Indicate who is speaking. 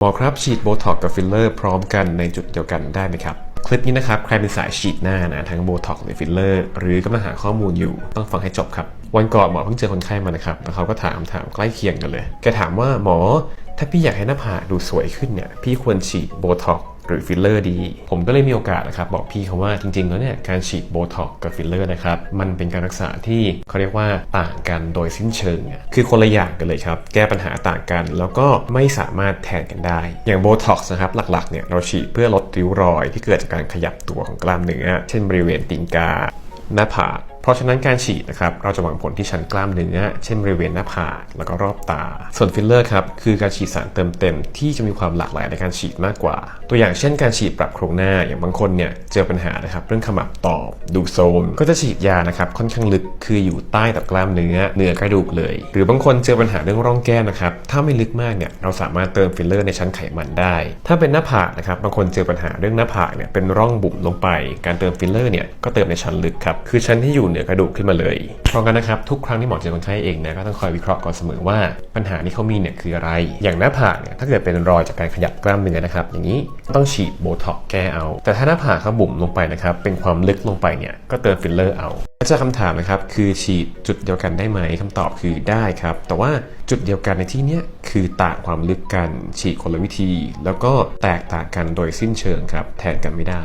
Speaker 1: หมอครับฉีดโบท็อกกับฟิลเลอร์พร้อมกันในจุดเดียวกันได้ไหมครับคลิปนี้นะครับใครเป็นสายฉีดหน้านะทั้งโบท็อกหรือฟิลเลอร์หรือกำลังหาข้อมูลอยู่ต้องฟังให้จบครับ วันก่อนหมอเพิ่งเจอคนไข้มานะครับแล้วเขาก็ถามถามใกล้เคียงกันเลยแกถามว่าหมอ ถ้าพี่อยากให้หน้าผากดูสวยขึ้นเนี่ยพี่ควรฉีดโบท็อก หรือฟิลเลอร์ดี ผมก็เลยมีโอกาสนะครับบอกพี่เขาว่าจริงๆแล้วเนี่ยการฉีดโบท็อกกับฟิลเลอร์นะครับมันเป็นการรักษาที่เขาเรียกว่าต่างกันโดยสิ้นเชิง คือคนละอย่างกันเลยครับ แก้ปัญหาต่างกัน แล้วก็ไม่สามารถแทนกันได้ อย่างโบท็อกนะครับหลักๆเนี่ยเราฉีดเพื่อลดริ้วรอยที่เกิดจากการขยับตัวของกล้ามเนื้อ เช่นบริเวณตีนกา หน้าผาก เพราะฉะนั้นการฉีดนะครับเราจะหวังผลที่ชั้นกล้ามเนื้อ เช่นบริเวณหน้าผากแล้วก็รอบตา ส่วนฟิลเลอร์ครับคือการฉีดสารเติมเต็มที่จะมีความหลากหลายในการฉีดมากกว่า ตัวอย่างเช่นการฉีดปรับโครงหน้าอย่างบางคนเนี่ยเจอปัญหานะครับเรื่องขมับตอบดูโซม ก็จะฉีดยานะครับค่อนข้างลึกคืออยู่ใต้ตับกล้ามเนื้อเหนือกระดูกเลย หรือบางคนเจอปัญหาเรื่องร่องแก้มนะครับถ้าไม่ลึกมากเนี่ยเราสามารถเติมฟิลเลอร์ในชั้นไขมันได้ ถ้าเป็นหน้าผากนะครับบางคนเจอปัญหาเรื่องหน้าผากเนี่ยเป็นร่องบุ๋มลงไป การเติมฟิลเลอร์เนี่ยก็เติมในชั้นลึกครับคือชั้นที่อยู่เหนือกระดูกขึ้นมาเลย เพราะงั้นนะครับทุกครั้งที่หมอเจอคนไข้เองนะก็ต้องคอยวิเคราะห์ก่อนเสมอว่าปัญหาที่เขามีเนี่ยคืออะไร อย่างหน้าผากเนี่ยถ้าเกิดเป็นรอยจากการขยับกล้ามเนื้อนะครับอย่างนี้ต้องฉีดโบท็อกซ์แก้เอา แต่ถ้าหน้าผากเขาบุ๋มลงไปนะครับเป็นความลึกลงไปเนี่ยก็เติมฟิลเลอร์เอาจารย์คำถามนะครับคือฉีดจุดเดียวกันได้ไหมคำตอบคือได้ครับ แต่ว่าจุดเดียวกันในที่นี้คือต่างความลึกกันฉีดคนละวิธี แล้วก็แตกต่างกันโดยสิ้นเชิงครับแทนกันไม่ได้